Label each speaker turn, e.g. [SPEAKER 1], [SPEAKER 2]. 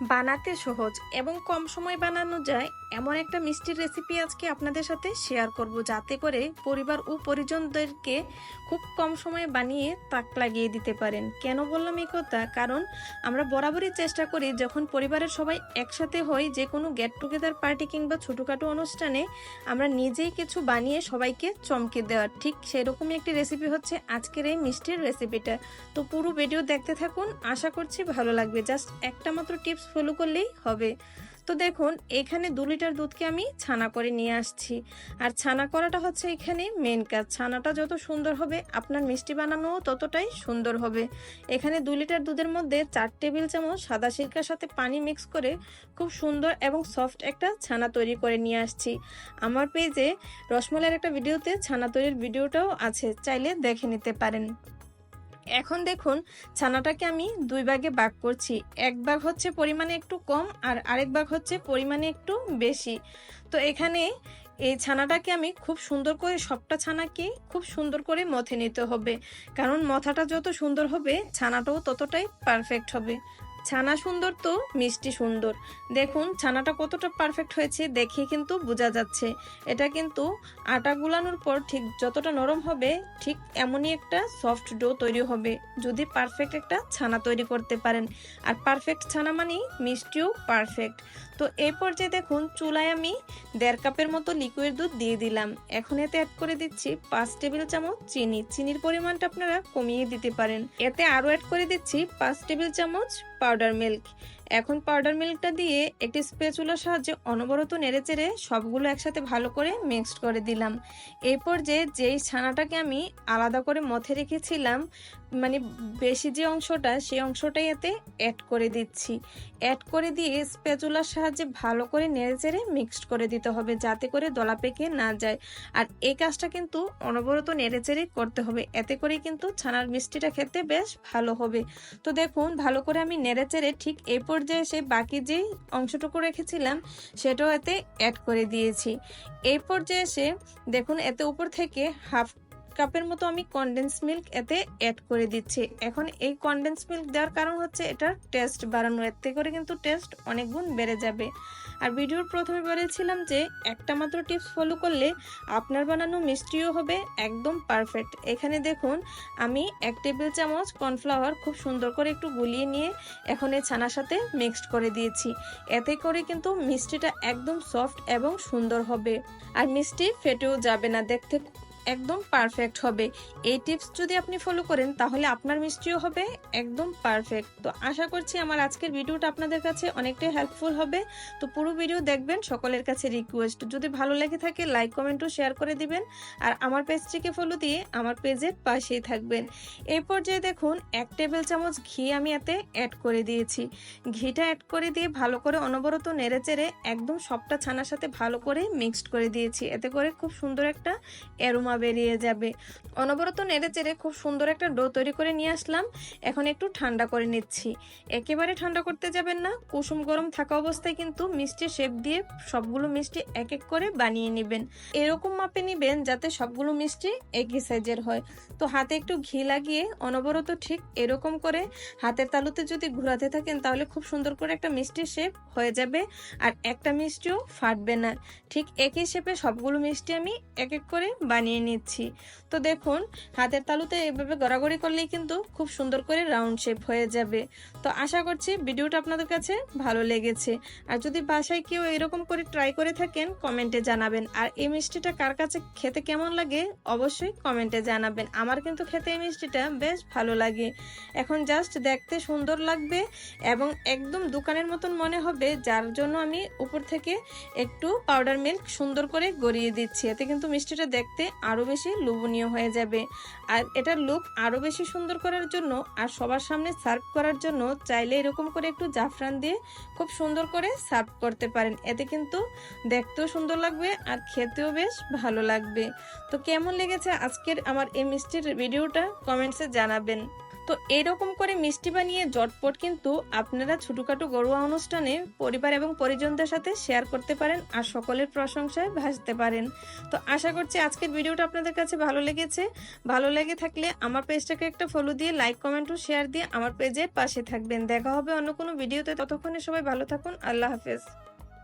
[SPEAKER 1] বানাতে সহজ এবং কম সময় বানানো যায়, এমন একটা মিষ্টির রেসিপি আজকে আপনাদের সাথে শেয়ার করব যাতে করে পরিবার ও পরিজনদেরকে খুব কম সময়ে বানিয়ে তাক লাগিয়ে দিতে পারেন। কেন বললাম এই কথা? কারণ আমরা বরাবরই চেষ্টা করি যখন পরিবারের সবাই একসাথে হই যে কোনো গেট টুগেদার পার্টি কিংবা ছোটোখাটো অনুষ্ঠানে, আমরা নিজেই কিছু বানিয়ে সবাইকে চমকে দেওয়ার। ঠিক সেরকমই একটি রেসিপি হচ্ছে আজকের এই মিষ্টির রেসিপিটা তো পুরো ভিডিও দেখতে থাকুন, আশা করছি ভালো লাগবে। জাস্ট একটা মাত্র টিপস ফলো করলেই হবে। তো দেখুন, এখানে দু লিটার দুধকে আমি ছানা করে নিয়ে আসছি। আর ছানা করাটা হচ্ছে এখানে মেন কাজ। ছানাটা যত সুন্দর হবে, আপনার মিষ্টি বানানোও ততটাই সুন্দর হবে। এখানে দু লিটার দুধের মধ্যে চার টেবিল চামচ সাদা সিরকার সাথে পানি মিক্স করে খুব সুন্দর এবং সফট একটা ছানা তৈরি করে নিয়ে আসছি। আমার পেজে রসমলাইয়ের একটা ভিডিওতে ছানা তৈরির ভিডিওটাও আছে, চাইলে দেখে নিতে পারেন। এখন দেখুন, ছানাটাকে আমি দুই ভাগে ভাগ করছি। এক ভাগ হচ্ছে পরিমাণে একটু কম আর আরেক ভাগ হচ্ছে পরিমাণে একটু বেশি। তো এখানে এই ছানাটাকে আমি খুব সুন্দর করে, সবটা ছানাকে খুব সুন্দর করে মথে নিতে হবে। কারণ মথাটা যত সুন্দর হবে, ছানাটাও ততটাই পারফেক্ট হবে। ছানা সুন্দর তো মিষ্টি সুন্দর। দেখুন, ছানাটা কতটা পারফেক্ট হয়েছে, দেখে কিন্তু বোঝা যাচ্ছে। এটা কিন্তু আটা গুলানোর পর ঠিক যতটা নরম হবে, ঠিক এমনই একটা সফট ডো তৈরি হবে, যদি পারফেক্ট একটা ছানা তৈরি করতে পারেন। আর পারফেক্ট ছানা মানেই মিষ্টিও পারফেক্ট তো এই পর্যায়ে দেখুন, চুলায় আমি দেড় কাপের মতো লিকুইড দুধ দিয়ে দিলাম। এখন এতে অ্যাড করে দিচ্ছি পাঁচ টেবিল চামচ চিনি। চিনির পরিমাণটা আপনারা কমিয়ে দিতে পারেন। এতে আরও অ্যাড করে দিচ্ছি পাঁচ টেবিল চামচ পাউডার মিল্ক এখন পাউডার মিল্কটা দিয়ে একটি স্পেচুলার সাহায্যে অনবরত নেড়ে নেড়েচেড়ে সবগুলো একসাথে ভালো করে মিক্সড করে দিলাম। এই পর্যায়ে যেই ছানাটাকে আমি আলাদা করে মথে রেখেছিলাম মানে বেশি যে অংশটা, সেই অংশটাই এতে অ্যাড করে দিচ্ছি। অ্যাড করে দিয়ে স্পেচুলার সাহায্যে ভালো করে নেড়ে নেড়েচেড়ে মিক্সড করে দিতে হবে যাতে করে দলা পেকে না যায়। আর এই কাজটা কিন্তু অনবরত নেড়ে নেড়েচেড়ে করতে হবে। এতে করে কিন্তু ছানার মিষ্টিটা খেতে বেশ ভালো হবে। তো দেখুন, ভালো করে আমি নেড়ে নেড়েচেড়ে ঠিক এই পর্যায়ে এসে বাকি যেই অংশটুকু রেখেছিলাম, সেটাও এতে অ্যাড করে দিয়েছি। এই পর্যায়ে এসে দেখুন, এতে উপর থেকে হাফ কাপের মতো আমি কনডেন্স মিল্ক এতে অ্যাড করে দিচ্ছি। এখন এই কনডেন্স মিল্ক দেওয়ার কারণ হচ্ছে এটার টেস্ট বাড়ানো। এতে করে কিন্তু টেস্ট অনেক গুণ বেড়ে যাবে। আর ভিডিওর প্রথমে বলেছিলাম যে, একটা মাত্র টিপস ফলো করলে আপনার বানানো মিষ্টিও হবে একদম পারফেক্ট এখানে দেখুন, আমি এক টেবিল চামচ কর্নফ্লাওয়ার খুব সুন্দর করে একটু গুলিয়ে নিয়ে এখন এই ছানার সাথে মিক্সড করে দিয়েছি। এতে করে কিন্তু মিষ্টিটা একদম সফট এবং সুন্দর হবে। আর মিষ্টি ফেটেও যাবে না। দেখতে একদম পারফেক্ট হবে। এই টিপস যদি আপনি ফলো করেন, তাহলে আপনার মিষ্টিও হবে একদম পারফেক্ট তো আশা করছি আমার আজকের ভিডিওটা আপনাদের কাছে অনেকটাই হেল্পফুল হবে। তো পুরো ভিডিও দেখবেন, সকলের কাছে রিকোয়েস্ট যদি ভালো লেগে থাকে লাইক কমেন্টও শেয়ার করে দিবেন। আর আমার পেজটিকে ফলো দিয়ে আমার পেজের পাশেই থাকবেন। এই পর্যায়ে দেখুন, এক টেবিল চামচ ঘি আমি এতে অ্যাড করে দিয়েছি। ঘিটা অ্যাড করে দিয়ে ভালো করে অনবরত নেড়ে চেড়ে একদম সবটা ছানার সাথে ভালো করে মিক্সড করে দিয়েছি। এতে করে খুব সুন্দর একটা অ্যারোমা বেরিয়ে যাবে। অনবরত নেড়ে চেড়ে খুব সুন্দর একটা ডো তৈরি করে নিয়ে আসলাম। এখন একটু ঠান্ডা করে নিচ্ছি। একেবারে ঠান্ডা করতে যাবেন না। কুসুম গরম থাকা অবস্থায় কিন্তু মিষ্টি শেপ দিয়ে সবগুলো মিষ্টি এক এক করে বানিয়ে নেবেন। এরকম মাপে নেবেন যাতে সবগুলো মিষ্টি একই সাইজের হয়। তো হাতে একটু ঘি লাগিয়ে অনবরত ঠিক এরকম করে হাতের তালুতে যদি ঘোরাতে থাকেন তাহলে খুব সুন্দর করে একটা মিষ্টি শেপ হয়ে যাবে আর একটা মিষ্টিও ফাটবে না। ঠিক একই শেপে সবগুলো মিষ্টি আমি এক এক করে বানিয়ে নিচ্ছি। তো দেখুন, হাতের তালুতে এভাবে গড়াগড়ি করলেই কিন্তু খুব সুন্দর করে রাউন্ড শেপ হয়ে যাবে। তো আশা করছি ভিডিওটা আপনাদের কাছে ভালো লেগেছে। আর যদি বাসায় কেউ এরকম করে ট্রাই করে থাকেন কমেন্টে জানাবেন। আর এই মিষ্টিটা কার কাছে, খেতে কেমন লাগে অবশ্যই কমেন্টে জানাবেন। আমার কিন্তু খেতে এই মিষ্টিটা বেশ ভালো লাগে। এখন জাস্ট দেখতে সুন্দর লাগবে এবং একদম দোকানের মতন মনে হবে, যার জন্য আমি উপর থেকে একটু পাউডার মিল্ক সুন্দর করে গড়িয়ে দিচ্ছি। এতে কিন্তু মিষ্টিটা দেখতে আরও বেশি লোভনীয় হয়ে যাবে। আর এটার লুক আরও বেশি সুন্দর করার জন্য আর সবার সামনে সার্ভ করার জন্য চাইলে এরকম করে একটু জাফরান দিয়ে খুব সুন্দর করে সার্ভ করতে পারেন। এতে কিন্তু দেখতেও সুন্দর লাগবে আর খেতেও বেশ ভালো লাগবে। তো কেমন লেগেছে আজকের আমার এই মিষ্টির ভিডিওটা? কমেন্টসে জানাবেন। তো এরকম করে মিষ্টি বানিয়ে জটপট কিন্তু আপনারা ছোটোখাটো ঘরোয়া অনুষ্ঠানে পরিবার এবং পরিজনদের সাথে শেয়ার করতে পারেন আর সকলের প্রশংসায় ভাসতে পারেন। তো আশা করছি আজকের ভিডিওটা আপনাদের কাছে ভালো লেগেছে। ভালো লেগে থাকলে আমার পেজটাকে একটা ফলো দিয়ে লাইক কমেন্ট ও শেয়ার দিয়ে আমার পেজে পাশে থাকবেন। দেখা হবে অন্য কোনো ভিডিওতে। ততক্ষণে সবাই ভালো থাকুন। আল্লাহ হাফেজ।